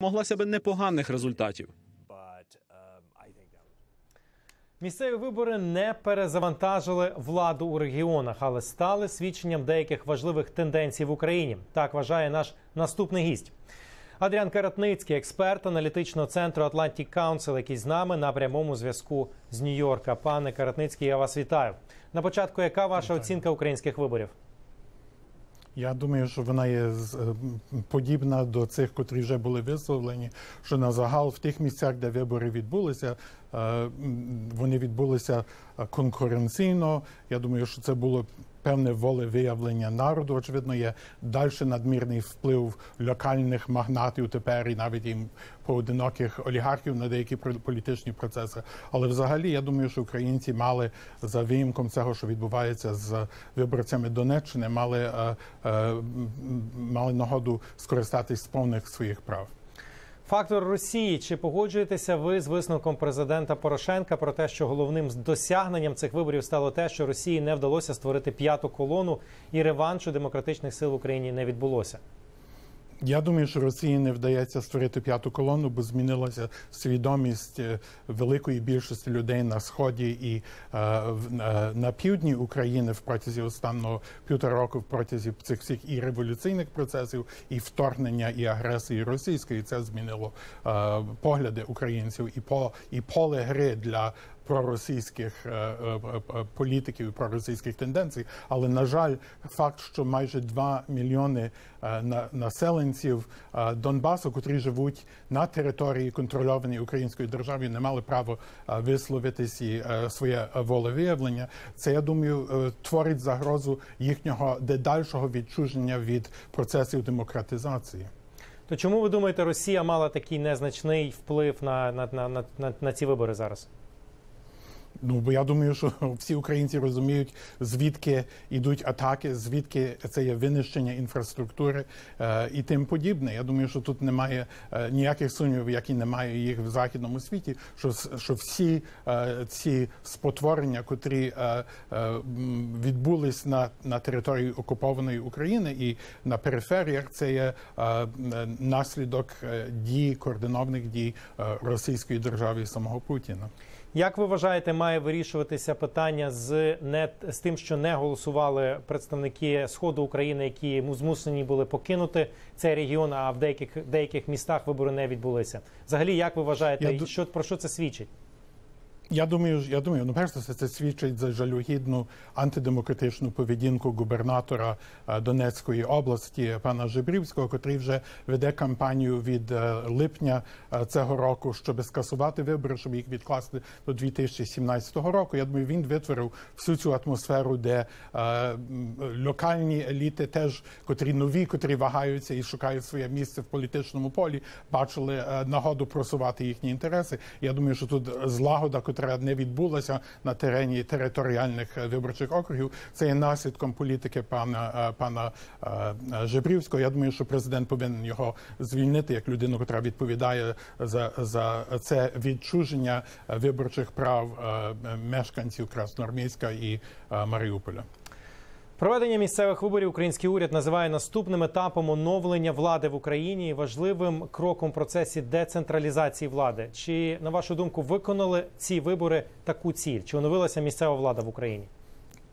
Моглася би непоганих результатів. Місцеві вибори не перезавантажили владу у регіонах, але стали свідченням деяких важливих тенденцій в Україні. Так вважає наш наступний гість. Адріан Каратницький, експерт аналітичного центру Atlantic Council, який з нами на прямому зв'язку з Нью-Йорка. Пане Каратницький, я вас вітаю. На початку, яка ваша оцінка українських виборів? Я думаю, що вона є е, подібна до цих, котрі вже були висловлені. Що на загал в тих місцях, де вибори відбулися, вони відбулися е, конкуренційно. Я думаю, що це було певне волевиявлення народу. Очевидно, є далі надмірний вплив локальних магнатів тепер і навіть і поодиноких олігархів на деякі політичні процеси. Але взагалі я думаю, що українці мали за виїмком цього, що відбувається з виборцями Донеччини, мали, е, е, мали нагоду скористатись з повних своїх прав. Фактор Росії. Чи погоджуєтеся ви з висновком президента Порошенка про те, що головним досягненням цих виборів стало те, що Росії не вдалося створити п'яту колону і реваншу демократичних сил в Україні не відбулося? Я думаю, що Росії не вдається створити п'яту колону, бо змінилася свідомість е, великої більшості людей на сході і е, е, на півдні України в протязі останнього півтора року, в протязі цих всіх і революційних процесів, і вторгнення, і агресії російської. Це змінило е, погляди українців і по і поле гри для проросійських е, е, е, політиків проросійських тенденцій. Але на жаль, факт, що майже 2 мільйони на- населенців Донбасу, котрі живуть на території контрольованій українською державою, не мали права е, висловитись і своє волевиявлення. Це я думаю творить загрозу їхнього дедальшого відчуження від процесів демократизації. То чому ви думаєте, Росія мала такий незначний вплив на, на, на, на, на ці вибори зараз? Ну бо я думаю, що всі українці розуміють, звідки йдуть атаки, звідки це є винищення інфраструктури е, і тим подібне. Я думаю, що тут немає е, ніяких сумнівів, як і немає їх в західному світі. Що що всі е, ці спотворення, котрі е, е, відбулись на, на території окупованої України і на периферіях, це є е, м, наслідок е, дій координованих дій е, російської держави і самого Путіна. Як ви вважаєте, має вирішуватися питання з не з тим, що не голосували представники сходу України, які му- змушені були покинути цей регіон, а в деяких деяких містах вибори не відбулися? Взагалі, як ви вважаєте, Я що про що це свідчить? Я думаю, я думаю, ну перш за все, це свідчить за жалюгідну антидемократичну поведінку губернатора е, Донецької області пана Жебрівського, котрий вже веде кампанію від е, липня е, цього року, щоб скасувати вибори, щоб їх відкласти до 2017 року. Я думаю, він витворив всю цю атмосферу, де локальні еліти, теж котрі нові, котрі вагаються і шукають своє місце в політичному полі, бачили нагоду просувати їхні інтереси. Я думаю, що тут злагода, котра не відбулася на терені територіальних е, виборчих округів, це є наслідком політики пана е, пана е, Жебрівського. Я думаю, що президент повинен його звільнити як людину, котра відповідає за, за це відчуження виборчих прав мешканців Красноармійська і Маріуполя. Проведення місцевих виборів український уряд називає наступним етапом оновлення влади в Україні і важливим кроком в процесі децентралізації влади. Чи на вашу думку виконали ці вибори таку ціль? Чи оновилася місцева влада в Україні?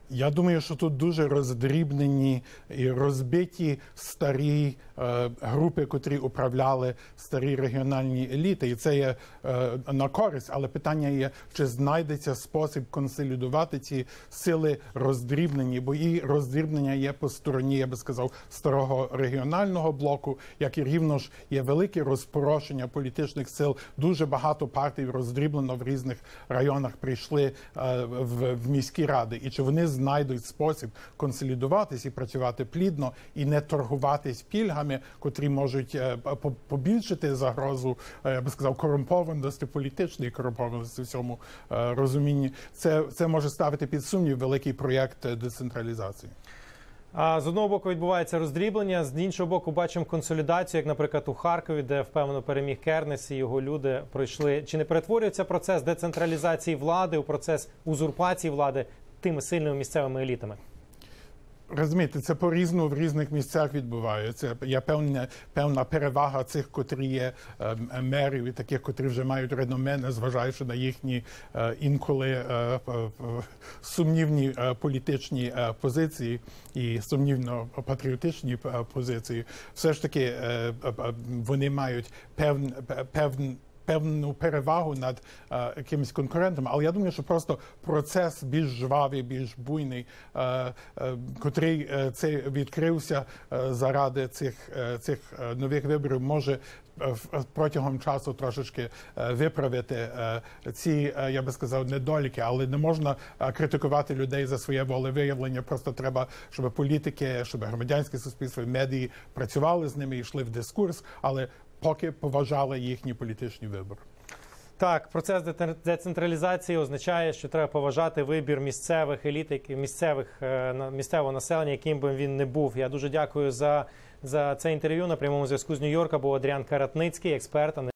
Я думаю, що тут дуже роздрібнені і розбиті старі е, групи, котрі управляли старі регіональні еліти, і це є е, на користь. Але питання є, чи знайдеться спосіб консолідувати ці сили роздрібнені, бо і роздрібнення є по стороні, я би сказав, старого регіонального блоку, як і рівно ж є велике розпорошення політичних сил. Дуже багато партій роздріблено в різних районах прийшли е, в, в міські ради, і чи вони знайдуть спосіб консолідуватись і працювати плідно і не торгуватись пільгами, котрі можуть е, побільшити загрозу, е, я би сказав, корумпованості, політичної корумпованості в цьому е, розумінні. Це, це може ставити під сумнів великий проєкт децентралізації. А з одного боку відбувається роздріблення, з іншого боку, бачимо консолідацію, як, наприклад, у Харкові, де впевнено переміг Кернес і його люди пройшли. Чи не перетворюється процес децентралізації влади у процес узурпації влади тими сильними місцевими елітами? Розумієте, це по-різному в різних місцях відбувається. Є певна, певна перевага цих, котрі є е, мерів і таких, котрі вже мають реноме, незважаючи на їхні е, інколи е, е, сумнівні політичні позиції і сумнівно патріотичні позиції. Все ж таки вони мають певн, певн, певну перевагу над е, якимось конкурентом. Але я думаю, що просто процес більш жвавий, більш буйний, е, е, котрий е, це відкрився е, заради цих, е, цих нових виборів, може протягом часу трошечки виправити ці, я би сказав, недоліки, але не можна критикувати людей за своє волевиявлення. Просто треба, щоб політики, щоб громадянське суспільство, медії працювали з ними, йшли в дискурс, але поки поважали їхній політичний вибір. Так, процес децентралізації означає, що треба поважати вибір місцевих еліт, місцевих е, місцевого населення, яким би він не був. Я дуже дякую за, за це інтерв'ю. На прямому зв'язку з Нью-Йорка був Адріан Каратницький, експерт.